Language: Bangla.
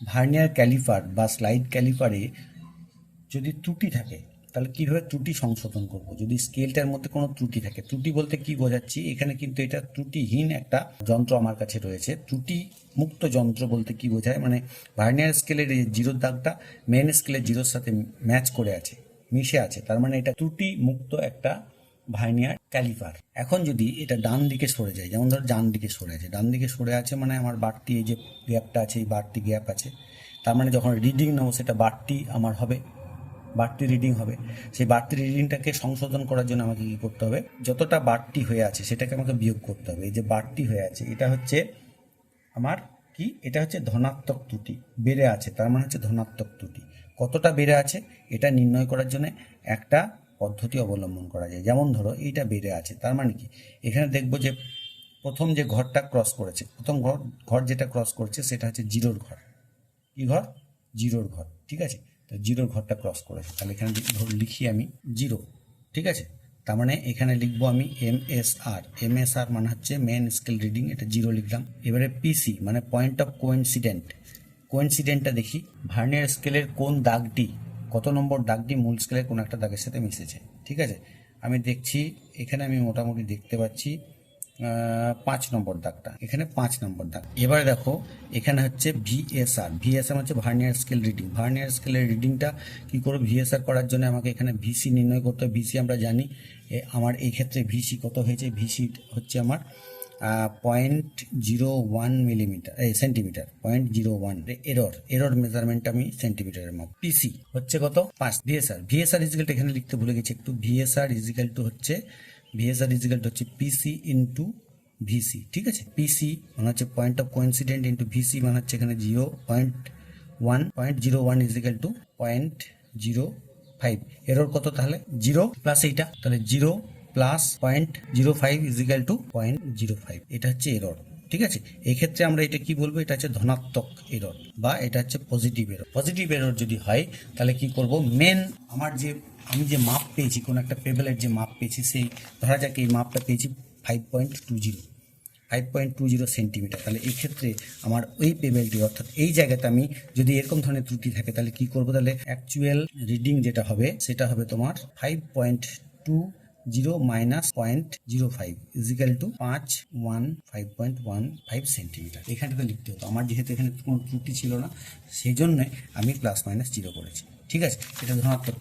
ভার্নিয়ার ক্যালিপার বা স্লাইড ক্যালিপারে যদি ত্রুটি থাকে, তাহলে কীভাবে ত্রুটি সংশোধন করব? যদি স্কেলটার মধ্যে কোনো ত্রুটি থাকে, ত্রুটি বলতে কি বোঝাচ্ছি? এখানে কিন্তু এটা ত্রুটিহীন একটা যন্ত্র আমার কাছে রয়েছে। ত্রুটি মুক্ত যন্ত্র বলতে কি বোঝায়? মানে ভার্নিয়ার স্কেলের জিরোর দাগটা মেন স্কেলের জিরোর সাথে ম্যাচ করে আছে, মিশে আছে। তার মানে এটা ত্রুটি মুক্ত একটা ভার্নিয়ার ক্যালিপার এখন যদি এটা ডান দিকে সরে যায়, যেমন ধর ডান দিকে সরে আছে, ডান দিকে সরে আছে মানে আমার বাড়তি এই যে গ্যাপটা আছে, এই বাড়তি গ্যাপ আছে, তার মানে যখন রিডিং নেব সেটা বাড়তি আমার হবে, বাড়তি রিডিং হবে। সেই বাড়তি রিডিংটাকে সংশোধন করার জন্য আমাকে কী করতে হবে? যতটা বাড়তি হয়ে আছে সেটাকে আমাকে বিয়োগ করতে হবে। এই যে বাড়তি হয়ে আছে, এটা হচ্ছে আমার কি? এটা হচ্ছে ধনাত্মক ত্রুটি, বেড়ে আছে, তার মানে হচ্ছে ধনাত্মক ত্রুটি। কতটা বেড়ে আছে? এটা নির্ণয় করার জন্য একটা পদ্ধতি অবলম্বন করা যায়। যেমন ধরো, এইটা বেড়ে আছে, তার মানে কি? এখানে দেখব যে প্রথম যে ঘরটা ক্রস করেছে, প্রথম ঘর ঘর যেটা ক্রস করছে সেটা হচ্ছে জিরোর ঘর। কি ঘর? জিরোর ঘর, ঠিক আছে? তো জিরোর ঘরটা ক্রস করেছে। তাহলে এখানে লিখি আমি জিরো, ঠিক আছে? তার মানে এখানে লিখব আমি M S R M S R মানে হচ্ছে মেন স্কেল রিডিং এটা জিরো লিখলাম। এবারে পিসি মানে পয়েন্ট অফ কোইন্সিডেন্ট কোইন্সিডেন্টটা দেখি। ভার্নিয়ার স্কেলের কোন দাগটি কত নম্বর দাগটি মূল স্কেলের কোনো একটা দাগের সাথে মিশেছে, ঠিক আছে? আমি দেখছি, এখানে আমি মোটামুটি দেখতে পাচ্ছি পাঁচ নম্বর দাগটা, এখানে পাঁচ নম্বর দাগ। এবারে দেখো, এখানে হচ্ছে ভিএসআর ভিএসআর হচ্ছে ভার্নিয়ার স্কেল রিডিং ভার্নিয়ার স্কেলের রিডিংটা কি করে ভিএসআর করার জন্য আমাকে এখানে ভিসি নির্ণয় করতে হবে। ভিসি আমরা জানি আমার এই ক্ষেত্রে ভিসি কত হয়েছে? ভিসি হচ্ছে আমার পয়েন্ট জিরো ওয়ান মিলিমিটার এই centimetre point zero one error error measurement আমি সেন্টিমিটারের মাপ পিসি হচ্ছে কত? পাঁচ ভিএসআর ভিএসআর ইজিক্যাল এখানে লিখতে ভুলে গেছি একটু। ভিএসআর ইজিক্যাল টু হচ্ছে ভিএসআর ইজিক্যাল টু হচ্ছে পিসি ইন্টু ভিসি ঠিক আছে? পিসি মানে হচ্ছে point of coincident into VC মানে হচ্ছে এখানে zero point one point zero one is equal two point zero five error কত তাহলে? জিরো প্লাস এইটা, তাহলে zero plus point zero five is equal two point zero five এটা হচ্ছে এরর ঠিক আছে? এই ক্ষেত্রে আমরা এটা কি বলব? এটা হচ্ছে ধনাত্মক এরর বা এটা হচ্ছে পজিটিভ এরর পজিটিভ এরর যদি হয়, তাহলে কি করব? মেন আমার যে, আমি যে মাপ পেয়েছি, কোনো একটা পেবেলের যে মাপ পেয়েছি, সেই, ধরা যাক এই মাপটা পেয়েছি five point two zero five point two zero centimetre তাহলে এই ক্ষেত্রে আমার ওই পেবেলটি অর্থাৎ এই জায়গাতে আমি যদি এরকম ধরনের ত্রুটি থাকে, তাহলে কি করব? তাহলে অ্যাকচুয়াল রিডিং যেটা হবে, সেটা হবে তোমার five point two zero minus point zero five is equal two পাঁচ one five point one five centimetre. এখানটাতে লিখতে হতো। আমার যেহেতু এখানে কোনো ত্রুটি ছিল না সেই জন্যে আমি প্লাস মাইনাস জিরো করেছি। ঠিক আছে? এটা ধনাত্মক